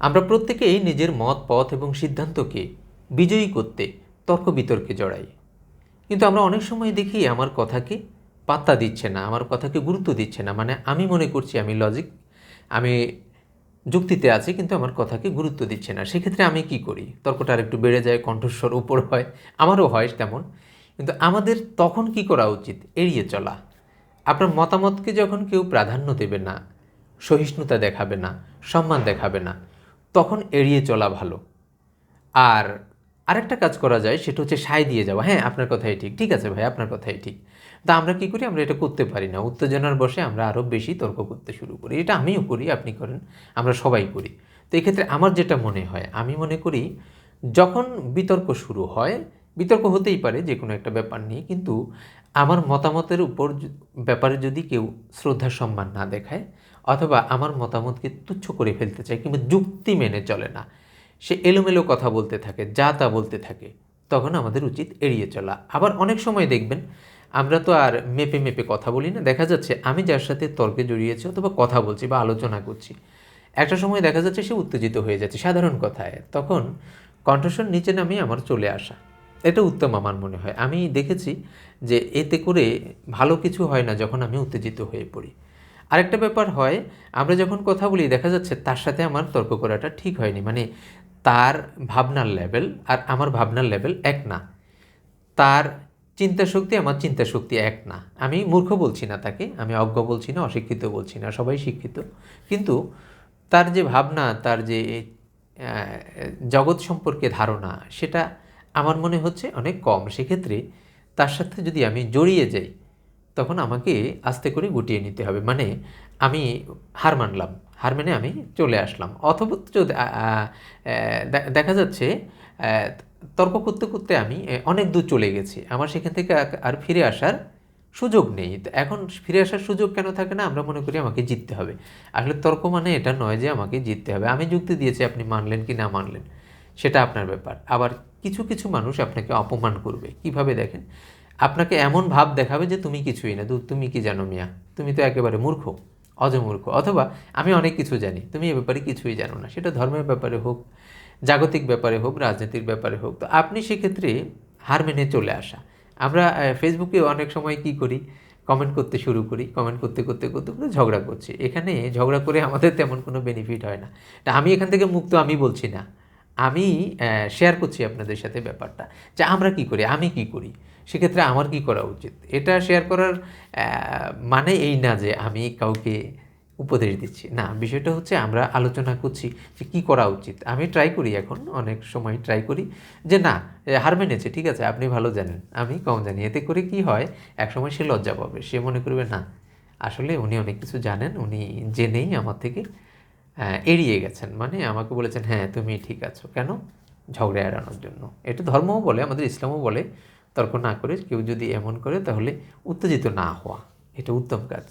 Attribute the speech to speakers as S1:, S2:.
S1: আমরা প্রত্যেকেই নিজের মত, পথ এবং সিদ্ধান্তকে বিজয়ী করতে, তর্ক বিতর্কে জড়াই। কিন্তু আমরা অনেক সময় দেখি আমার কথাকে পাত্তা দিচ্ছে না, আমার কথাকে গুরুত্ব দিচ্ছে না। মানে আমি মনে করছি আমি লজিক আমি যুক্তিতে আছি, কিন্তু আমার কথাকে গুরুত্ব দিচ্ছে না। সেক্ষেত্রে আমি কি করি? তর্কটা আর একটু বেড়ে যায়, কণ্ঠস্বর উপর হয়, আমারও হয় তেমন। কিন্তু আমাদের তখন কি করা উচিত? এড়িয়ে চলা। আপনার মতামতকে যখন কেউ প্রাধান্য দেবে না, সহিষ্ণুতা দেখাবে না, সম্মান দেখাবে না তখন এড়িয়ে চলা ভালো। আর আরেকটা কাজ করা যায়, সেটা হচ্ছে সায় দিয়ে যাওয়া। হ্যাঁ আপনার কথাই ঠিক। ঠিক আছে ভাই, আপনার কথাই ঠিক। তা আমরা কি করি? আমরা এটা করতে পারি না। উত্তেজনার বসে আমরা আরও বেশি তর্ক করতে শুরু করি। এটা আমিও করি, আপনি করেন, আমরা সবাই করি। তো এক্ষেত্রে আমার যেটা মনে হয়, আমি মনে করি যখন বিতর্ক শুরু হয়, বিতর্ক হতেই পারে যে কোনো একটা ব্যাপার নিয়ে, কিন্তু আমার মতামতের উপর ব্যাপারে যদি কেউ শ্রদ্ধা সম্মান না দেখায় অথবা আমার মতামতকে তুচ্ছ করে ফেলতে চায় কিংবা যুক্তি মেনে চলে না। সে এলোমেলো কথা বলতে থাকে, যা তা বলতে থাকে, তখন আমাদের উচিত এড়িয়ে চলা। আবার অনেক সময় দেখবেন, আমরা তো আর মেপে মেপে কথা বলি না। দেখা যাচ্ছে আমি যার সাথে তর্কে জড়িয়েছি অথবা কথা বলছি বা আলোচনা করছি। একটা সময় দেখা যাচ্ছে সে উত্তেজিত হয়ে যাচ্ছে, সাধারণ কথায়। তখন কণ্ঠস্বর নিচে নামিয়ে আমার চলে আসা। এটা উত্তম আমার মনে হয়। আমি দেখেছি যে এতে করে ভালো কিছু হয় না যখন আমি উত্তেজিত হয়ে পড়ি। আরেকটা ব্যাপার হয়, আমরা যখন কথা বলি, দেখা যাচ্ছে তার সাথে আমার তর্ক করাটা ঠিক হয়নি। মানে তার ভাবনার লেভেল আর আমার ভাবনার লেভেল এক না। তার চিন্তা শক্তি আমার চিন্তা শক্তি এক না। আমি মূর্খ বলছি না তাকে, আমি অজ্ঞ বলছি না, অশিক্ষিত বলছি না, সবাই শিক্ষিত। কিন্তু তার যে ভাবনা, তার যে জগৎ সম্পর্কে ধারণা, সেটা আমার মনে হচ্ছে অনেক কম। সেক্ষেত্রে তার সাথে যদি আমি জড়িয়ে যাই তখন আমাকে আস্তে করে গুটিয়ে নিতে হবে। মানে আমি হার মানলাম। হার মেনে আমি চলে আসলাম। অথবা যদি দেখা যাচ্ছে তর্ক করতে করতে আমি অনেক দূর চলে গেছি। আমার সেখান থেকে আর ফিরে আসার সুযোগ নেই। এখন ফিরে আসার সুযোগ কেন থাকে না, আমরা মনে করি আমাকে জিততে হবে। আসলে তর্ক মানে এটা নয় যে আমাকে জিততে হবে। আমি যুক্তি দিয়েছি, আপনি মানলেন কি না মানলেন, সেটা আপনার ব্যাপার। আবার কিছু কিছু মানুষ আপনাকে অপমান করবে। কীভাবে দেখেন? আপনাকে এমন ভাব দেখাবে যে তুমি কিছুই না। দূর, তুমি কি জানো মিয়া? তুমি তো একেবারে মূর্খ অজমূর্খ অথবা আমি অনেক কিছু জানি, তুমি এ ব্যাপারে কিছুই জানো না। সেটা ধর্মের ব্যাপারে হোক, জাগতিক ব্যাপারে হোক, রাজনীতির ব্যাপারে হোক, তো আপনি সেক্ষেত্রে হার মেনে চলে আসা। আমরা ফেসবুকে অনেক সময় কি করি? কমেন্ট করতে শুরু করি কমেন্ট করতে করতে করতে করতে ঝগড়া করছি। এখানে ঝগড়া করে আমাদের তেমন কোনো বেনিফিট হয় না। তা আমি এখান থেকে মুক্ত, আমি বলছি না। আমি শেয়ার করছি আপনাদের সাথে ব্যাপারটা। যে আমরা কি করি? আমি কি করি? সেক্ষেত্রে আমার কি করা উচিত? এটা শেয়ার করার মানে এই না যে আমি কাউকে উপদেশ দিচ্ছি। না, বিষয়টা হচ্ছে আমরা আলোচনা করছি যে কী করা উচিত। আমি ট্রাই করি এখন, অনেক সময় ট্রাই করি যে না হার মেনেছে, ঠিক আছে, আপনি ভালো জানেন। আমি কম জানি, এতে করে কি হয়, একসময় সে লজ্জা পাবে। সে মনে করবে না, আসলে উনি অনেক কিছু জানেন, উনি জেনেই আমার থেকে এড়িয়ে গেছেন। মানে আমাকে বলেছেন হ্যাঁ তুমি ঠিক আছো। কেন? ঝগড়া এড়ানোর জন্য। এটা ধর্মও বলে, আমাদের ইসলামও বলে তর্ক না করে কেউ যদি এমন করে তাহলে উত্তেজিত না হওয়া এটা উত্তম কাজ।